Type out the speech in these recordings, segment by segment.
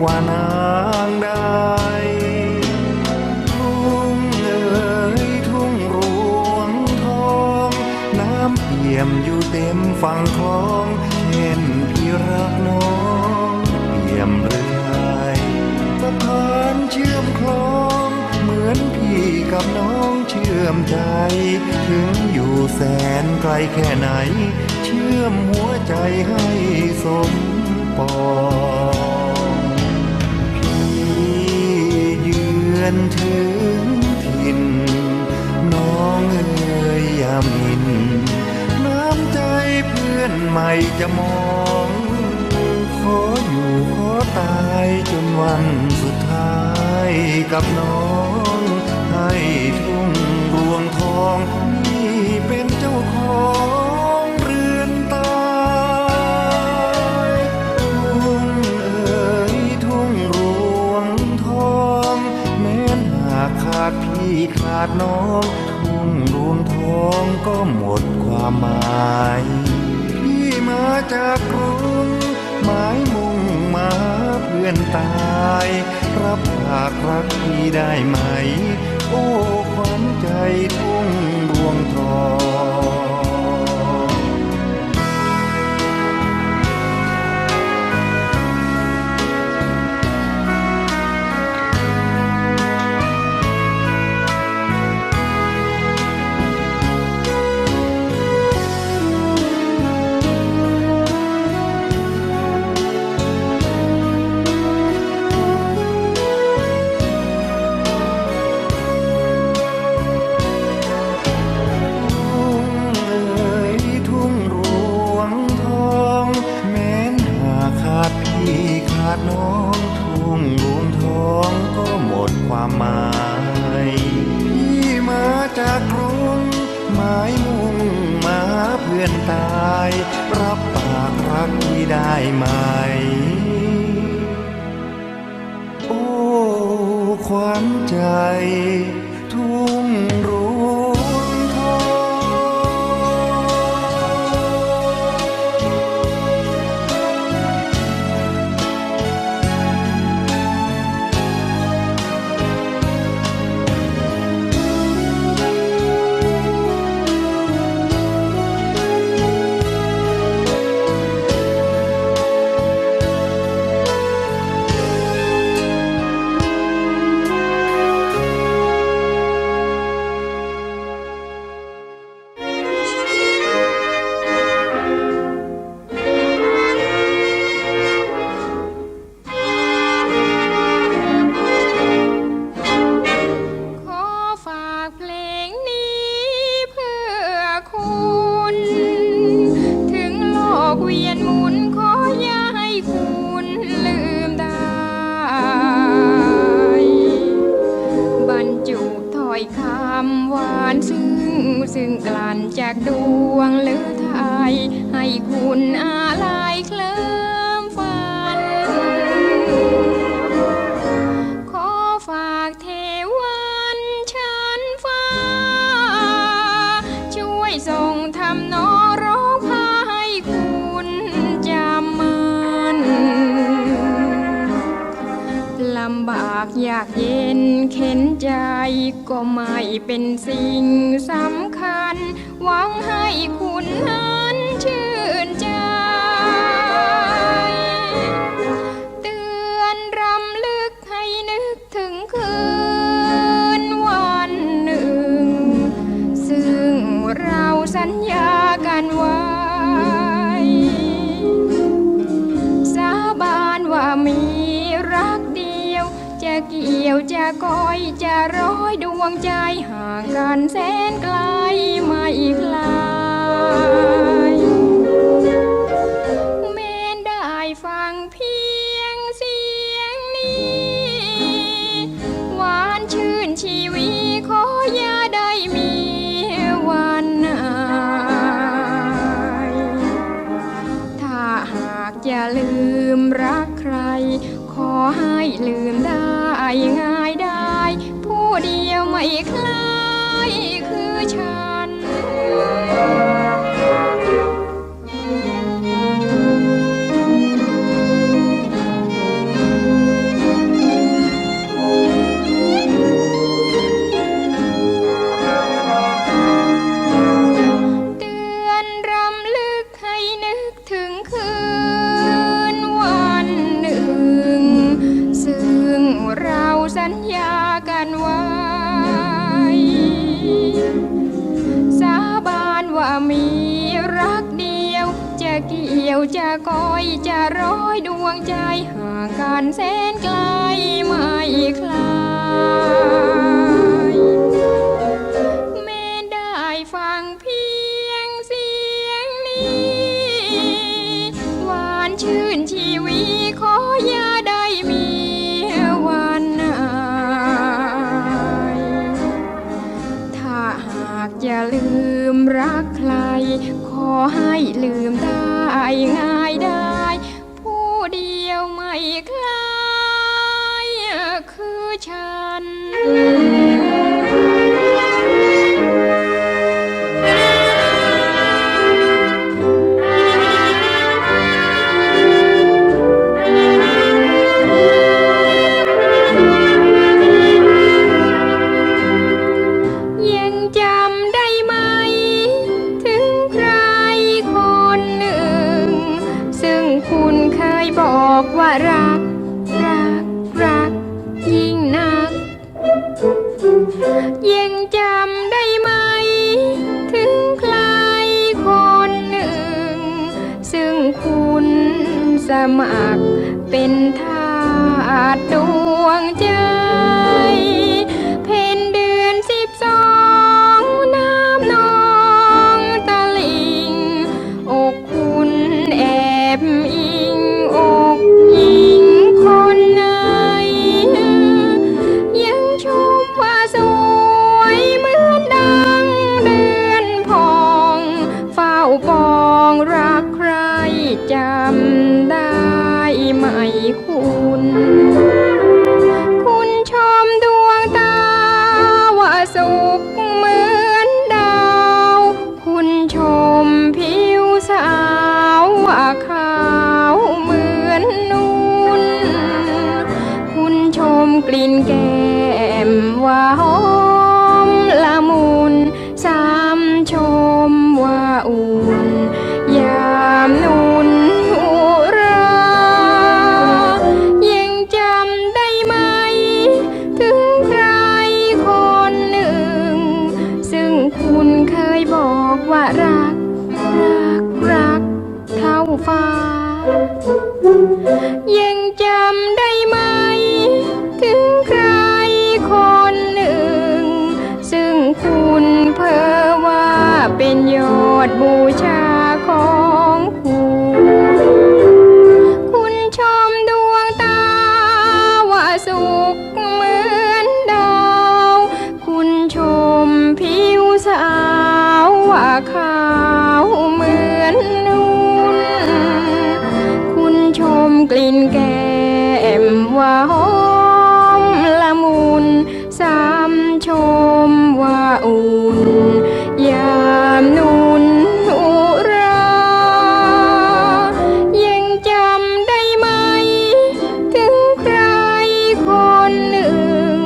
กว่านางได้ทุ่งเอ๋ยทุ่งรวงทอง น้ำเปี่ยมอยู่เต็มฝั่งคลองเช่นพี่รักน้องเปี่ยมเรื่อยสะพานเชื่อมคลองเหมือนพี่กับน้องเชื่อมใจ ถึงอยู่แสนไกลแค่ไหน เชื่อมหัวใจให้สมปอง อนถึงถิ่นน้องเอ๋ยยามิน น้ำใจเพื่อนใหม่จะมอง ขออยู่ขอตายจนวันสุดท้ายกับน้อง ให้ทุ่งรวงทอง ขาดน้องมุ่งรวมทองก็หมดความหมาย พี่มาจากกรุงหมายมุ่งมาเพื่อนตาย รับปากรักพี่ได้ไหม โอ้ขวัญใจทุ่งรวงทอง ซึ่งกลั่นจากดวงหรือไทยให้คุณอาลัยเคำบากอยากเย็นเข็นใจก็ไม่เป็นสิ่งสำคัญ หวังให้คุณนั้นชื่นใจ เตือนรำลึกให้นึกถึงคืนวันหนึ่ง ซึ่งเราสัญญากันไว้สาบานว่ามี เกี่ยวจะก้อยจะร้อยดวงใจห่างกันแสนไกลไม่อีกลายเมนได้ฟังเพียงเสียงนี้ หวานชื่นชีวีขอย่าได้มีวันอายถ้าหากจะลืมรักใคร ขอให้ลืมได้ ง่ายได้ ผู้เดียวไม่คล้ายคือชาย gian มากเป็นทาสดวงใจ เพ็เดือนสิบสองน้ำนองตลิง อกคุณแอบอิงโอ ว่ารัก รัก รัก เท่าฟ้า ยังจำได้ไหม ถึงใครคนหนึ่ง ซึ่งคุณเพ้อว่าเป็นยอดบูชาของคุณ คุณชมดวงตา ว่าสุขเหมือนดาว คุณชมผิวสา ขาวเหมือนนุ่นคุณชมกลิ่นแก้มว่าหอมละมุนสามชมว่าอุ่นยามนุ่นอุรา ยังจำได้ไหม ถึงใครคนหนึ่ง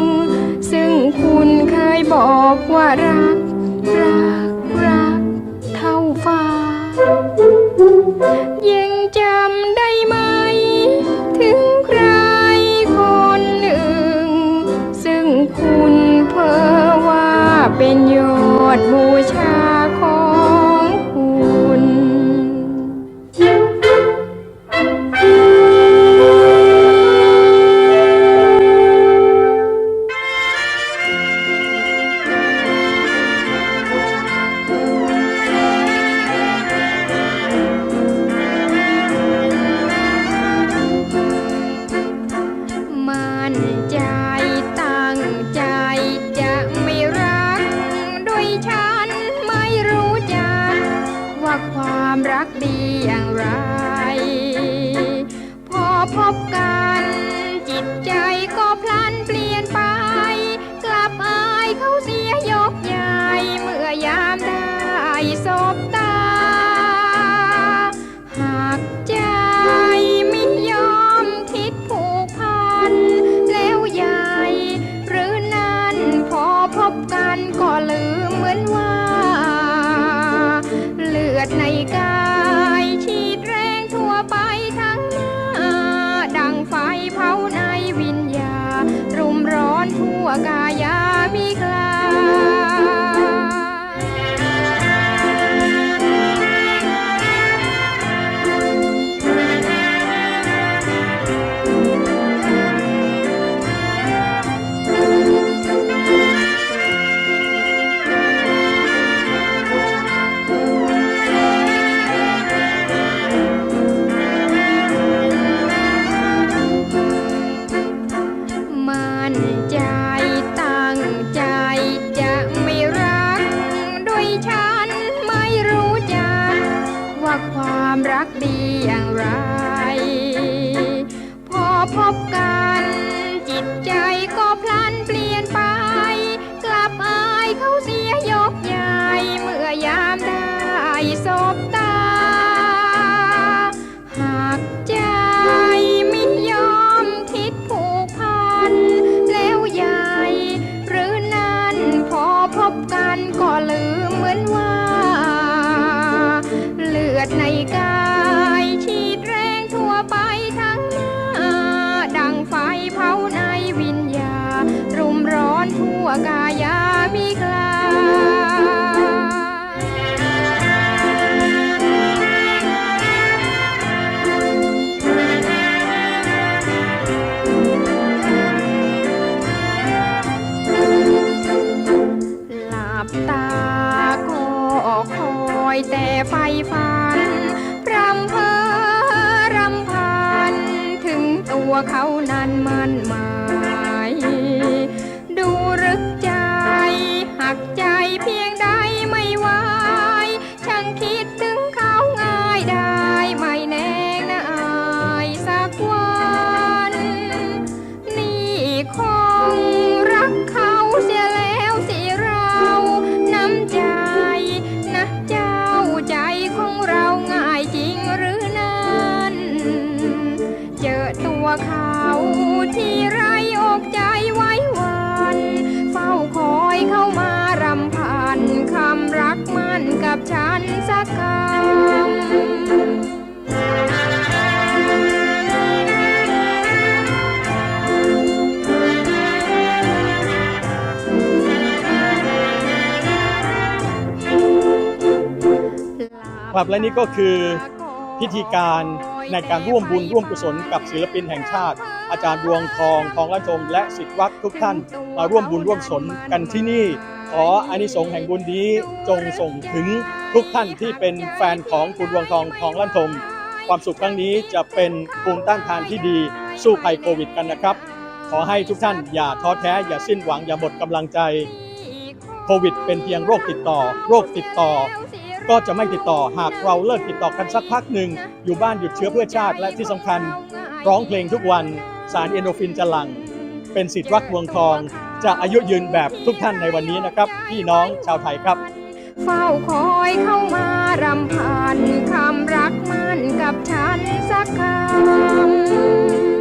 ซึ่งคุณเคยบอกว่ารัก 사업가 เขาเสียยกใหญ่เมื่อยามได้สบตา กายามิคลาหลับตาก็คอยแต่ไฟฟันรำเพอรำพัน ถึงตัวเขานั้นมันหมาย ดูรึกใจ หักใจเพียงใดไม่ไหวช่างคิดถึงเขาง่ายได้ไม่แน่นะอายสักวัน นี่คงรักเขาเสียแล้วสิเราน้ำใจนะเจ้าใจของเราง่ายจริงหรือนั้น เจอตัวเขา ครับและนี่ก็คือพิธีการในการร่วมบุญร่วมกุศลกับศิลปินแห่งชาติ อาจารย์ดวงทองทองละชม และสิทธิวัดทุกท่าน มาร่วมบุญร่วมกุศลกันที่นี่ ขออานิสงส์แห่งบุญนี้จงส่งถึงทุกท่านที่เป็นแฟนของคุณดวงทองทองละชม ความสุขครั้งนี้จะเป็นภูมิต้านทานที่ดีสู้ภัยโควิดกันนะครับ ขอให้ทุกท่านอย่าท้อแท้อย่าสิ้นหวังอย่าหมดกำลังใจ ควิดเป็นเพียงโรคติดต่อ โรคติดต่อ ก็จะไม่ติดต่อหากเราเลิกติดต่อกันสักพักหนึ่ง อยู่บ้านหยุดเชื้อเพื่อชาติและที่สำคัญ ร้องเพลงทุกวันสารเอนโดฟินจะหลังเป็นสิทธิ์รักดวงทอง จะอายุยืนแบบทุกท่านในวันนี้นะครับ พี่น้องชาวไทยครับ เฝ้าคอยเข้ามารำพันคำรักมันกับฉันสักคำ